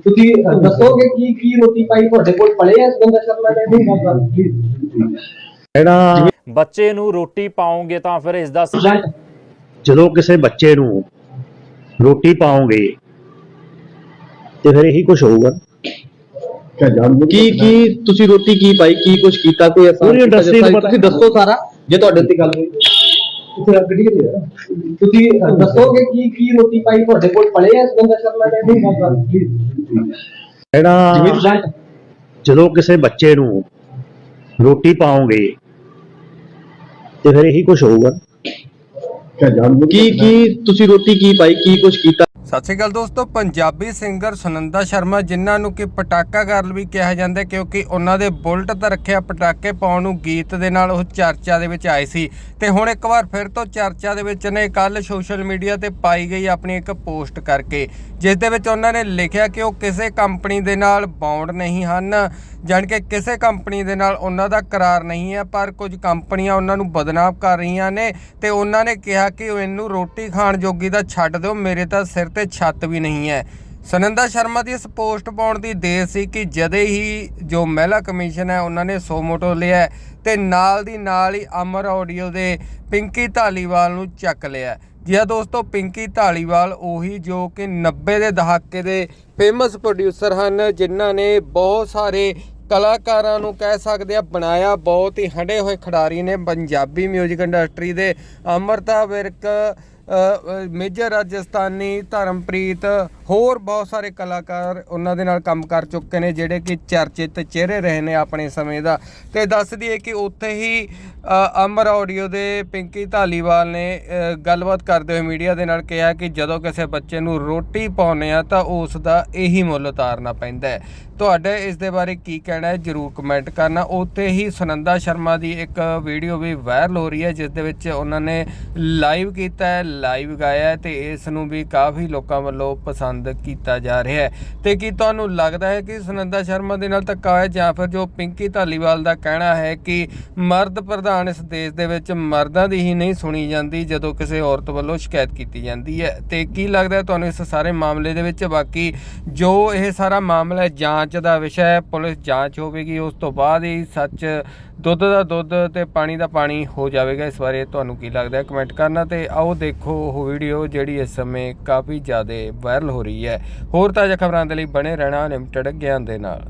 ਤੁਸੀਂ ਅ, ਦੱਸੋਗੇ ਕੀ ਕੀ ਰੋਟੀ ਪਾਈ ਤੁਹਾਡੇ ਕੋਲ ਪਲੇ ਆ ਸੁਰਿੰਦਰ ਸ਼ਰਮਾ ਨੇ ਨਹੀਂ ਬਾਬਾ ਜਿਹੜਾ ਬੱਚੇ ਨੂੰ ਰੋਟੀ ਪਾਓਗੇ ਤਾਂ ਫਿਰ ਇਸ ਦਾ ਜਦੋਂ ਕਿਸੇ ਬੱਚੇ ਨੂੰ ਰੋਟੀ ਪਾਓਗੇ ਤੇ ਫਿਰ ਇਹੀ ਕੁਝ ਹੋਊਗਾ। ਕੀ ਕੀ ਤੁਸੀਂ ਰੋਟੀ ਕੀ ਪਾਈ ਕੀ ਕੁਝ ਕੀਤਾ ਕੋਈ ਐਸਾ ਪੂਰੀ industry ਨੂੰ ਪਤਾ- ਤੁਸੀਂ ਦੱਸੋ ਸਾਰਾ ਜੇ ਤੁਹਾਡੇ ਉੱਤੇ ਗੱਲ ਹੋਈ। ਗੱਡੀ ਆ। ਤੁਸੀਂ ਅ, ਦੱਸੋਗੇ ਕੀ ਕੀ ਰੋਟੀ ਪਾਈ? ਤੁਹਾਡੇ ਕੋਲ ਪਲੇ ਆ ਸੁਰਿੰਦਰ ਸ਼ਰਮਾ ਨੇ? ਨਹੀਂ ਬਾਬਾ ਜਿਹੜਾ ਰਿਜ਼ਲਟ ਜਦੋਂ ਕਿਸੇ ਬੱਚੇ ਨੂੰ ਰੋਟੀ ਪਾਓਗੇ ਤੇ ਫਿਰ ਇਹੀ ਕੁਝ ਹੋਊਗਾ। ਕੀ ਕੀ ਤੁਸੀਂ ਰੋਟੀ ਕੀ ਪਾਈ? ਕੀ ਕੁਝ ਕੀਤਾ? ਸਤਿ ਸ਼੍ਰੀ ਅਕਾਲ ਦੋਸਤੋ, ਪੰਜਾਬੀ ਸਿੰਗਰ ਸੁਨੰਦਾ ਸ਼ਰਮਾ, ਜਿਨ੍ਹਾਂ ਨੂੰ ਕਿ ਪਟਾਕਾ ਗਰਲ ਵੀ ਕਿਹਾ ਜਾਂਦਾ ਕਿਉਂਕਿ ਉਹਨਾਂ ਦੇ ਬੁਲਟ ਤਾਂ ਰੱਖਿਆ ਪਟਾਕੇ ਪਾਉਣ ਨੂੰ ਗੀਤ ਦੇ ਨਾਲ ਉਹ ਚਰਚਾ ਦੇ ਵਿੱਚ ਆਏ ਸੀ। ਤੇ ਹੁਣ ਇੱਕ ਵਾਰ ਫਿਰ ਤੋਂ ਚਰਚਾ ਦੇ ਵਿੱਚ ਨੇ ਕੱਲ ਸੋਸ਼ਲ ਮੀਡੀਆ ਤੇ ਪਾਈ ਗਈ ਆਪਣੀ ਇੱਕ ਪੋਸਟ ਕਰਕੇ, ਜਿਸ ਦੇ ਵਿੱਚ ਉਹਨਾਂ ਨੇ ਲਿਖਿਆ ਕਿ ਉਹ ਕਿਸੇ ਕੰਪਨੀ ਦੇ ਨਾਲ ਬੌਂਡ ਨਹੀਂ ਹਨ। ਜਾਣੀ ਕਿ ਕਿਸੇ ਕੰਪਨੀ ਦੇ ਨਾਲ ਉਹਨਾਂ ਦਾ ਕਰਾਰ ਨਹੀਂ ਹੈ, ਪਰ ਕੁਝ ਕੰਪਨੀਆਂ ਉਹਨਾਂ ਨੂੰ ਬਦਨਾਮ ਕਰ ਰਹੀਆਂ ਨੇ ਤੇ ਉਹਨਾਂ ਨੇ ਕਿਹਾ ਕਿ ਇਹਨੂੰ ਰੋਟੀ ਖਾਣ ਜੋਗੀ ਦਾ ਛੱਡ ਦਿਓ, ਮੇਰੇ ਤਾਂ ਸਿਰ ਤੇ ਛੱਤ ਵੀ ਨਹੀਂ ਹੈ। ਸੁਨੰਦਾ ਸ਼ਰਮਾ ਦੀ ਇਸ ਪੋਸਟ ਪਾਉਣ ਦੀ ਦੇਰ ਸੀ ਕਿ ਜਦੇ ਹੀ ਜੋ ਮਹਿਲਾ ਕਮਿਸ਼ਨ ਹੈ, ਉਹਨਾਂ ਨੇ ਸੋਮੋਟੋ ਲਿਆ ਹੈ ਤੇ ਨਾਲ ਦੀ ਨਾਲ ਹੀ ਅਮਰ ਆਡੀਓ ਦੇ ਪਿੰਕੀ ਧਾਲੀਵਾਲ ਨੂੰ ਚੱਕ ਲਿਆ ਹੈ। ਜੀ ਹਾਂ ਦੋਸਤੋ, ਪਿੰਕੀ ਧਾਲੀਵਾਲ ਉਹੀ ਜੋ ਕਿ 90 ਦੇ ਦਹਾਕੇ ਦੇ ਫੇਮਸ ਪ੍ਰੋਡਿਊਸਰ ਹਨ, ਜਿਨ੍ਹਾਂ ਨੇ ਬਹੁਤ ਸਾਰੇ ਕਲਾਕਾਰਾਂ ਨੂੰ ਕਹਿ ਸਕਦੇ ਆ ਬਣਾਇਆ, ਬਹੁਤ ਹੀ ਹੰਡੇ ਹੋਏ ਖਿਡਾਰੀ ਨੇ ਪੰਜਾਬੀ 뮤직 ਇੰਡਸਟਰੀ ਦੇ ਅਮਰਤਾ ਵਿਰਕ ਮੇਜਰ ਰਾਜਸਥਾਨੀ ਧਰਮਪ੍ਰੀਤ, ਹੋਰ ਬਹੁਤ ਸਾਰੇ ਕਲਾਕਾਰ ਉਹਨਾਂ ਦੇ ਨਾਲ ਕੰਮ ਕਰ ਚੁੱਕੇ ਨੇ, ਜਿਹੜੇ ਕਿ ਚਰਚਿਤ ਚਿਹਰੇ ਰਹੇ ਨੇ ਆਪਣੇ ਸਮੇਂ ਦਾ। ਤੇ ਦੱਸ ਦਈਏ ਕਿ ਉੱਥੇ ਹੀ ਅਮਰ ਆਡੀਓ ਦੇ ਪਿੰਕੀ ਧਾਲੀਵਾਲ ਨੇ ਗੱਲਬਾਤ ਕਰਦੇ ਹੋਏ ਮੀਡੀਆ ਦੇ ਨਾਲ ਕਿਹਾ ਕਿ ਜਦੋਂ ਕਿਸੇ ਬੱਚੇ ਨੂੰ ਰੋਟੀ ਪਾਉਨੇ ਆ ਤਾਂ ਉਸ ਦਾ ਇਹੀ ਮੁੱਲ ਉਤਾਰਨਾ ਪੈਂਦਾ ਹੈ। ਤੁਹਾਡੇ ਇਸ ਦੇ ਬਾਰੇ ਕੀ ਕਹਿਣਾ ਹੈ? ਜਰੂਰ ਕਮੈਂਟ ਕਰਨਾ। ਉੱਥੇ ਹੀ ਸੁਨੰਦਾ ਸ਼ਰਮਾ ਦੀ ਇੱਕ ਵੀਡੀਓ ਵੀ ਵਾਇਰਲ ਹੋ ਰਹੀ ਹੈ, ਜਿਸ ਦੇ ਵਿੱਚ ਉਹਨਾਂ ਨੇ ਲਾਈਵ ਕੀਤਾ ਹੈ ਲਾਈਵ ਗਾਇਆ ਹੈ ਤੇ ਇਸ ਨੂੰ ਵੀ ਕਾਫੀ ਲੋਕਾਂ ਵੱਲੋਂ ਪਸੰਦ ਕੀਤਾ ਜਾ ਰਿਹਾ ਹੈ। ਤੇ ਕੀ ਤੁਹਾਨੂੰ ਲੱਗਦਾ ਹੈ ਕਿ ਸੁਨੰਦਾ ਸ਼ਰਮਾ ਦੇ ਨਾਲ ਧੱਕਾ ਹੋਇਆ ਜਾਂ ਫਿਰ ਜੋ ਪਿੰਕੀ ਧਾਲੀਵਾਲ ਦਾ ਕਹਿਣਾ ਹੈ ਕਿ ਮਰਦ ਪ੍ਰਧਾਨ ਇਸ ਦੇਸ਼ ਦੇ ਵਿੱਚ ਮਰਦਾਂ ਦੀ ਹੀ ਨਹੀਂ ਸੁਣੀ ਜਾਂਦੀ, ਜਦੋਂ ਕਿਸੇ ਔਰਤ ਵੱਲੋਂ ਸ਼ਿਕਾਇਤ ਕੀਤੀ ਜਾਂਦੀ ਹੈ? ਤੇ ਕੀ ਲੱਗਦਾ ਤੁਹਾਨੂੰ ਇਸ ਸਾਰੇ ਮਾਮਲੇ ਦੇ ਵਿੱਚ? ਬਾਕੀ ਜੋ ਇਹ ਸਾਰਾ ਮਾਮਲਾ ਹੈ ਜਾਂਚ ਦਾ ਵਿਸ਼ਾ ਹੈ, ਪੁਲਿਸ ਜਾਂਚ ਹੋਵੇਗੀ, ਉਸ ਤੋਂ ਬਾਅਦ ਹੀ ਸੱਚ ਦੁੱਧ ਦਾ ਦੁੱਧ ਤੇ ਪਾਣੀ ਦਾ ਪਾਣੀ ਹੋ ਜਾਵੇਗਾ। ਇਸ ਬਾਰੇ ਤੁਹਾਨੂੰ ਕੀ ਲੱਗਦਾ ਹੈ? ਕਮੈਂਟ ਕਰਨਾ ਤੇ ਆਓ ਦੇਖੋ ਉਹ ਵੀਡੀਓ ਜਿਹੜੀ ਇਸ ਸਮੇਂ ਕਾਫੀ ਜ਼ਿਆਦਾ ਵਾਇਰਲ ਹੋ ਰਹੀ ਹੈ। ਹੋਰ ਤਾਜ਼ਾ ਖਬਰਾਂ ਦੇ ਲਈ ਬਣੇ ਰਹਿਣਾ ਲਿਮਟਿਡ ਗਿਆਨ ਦੇ ਨਾਲ।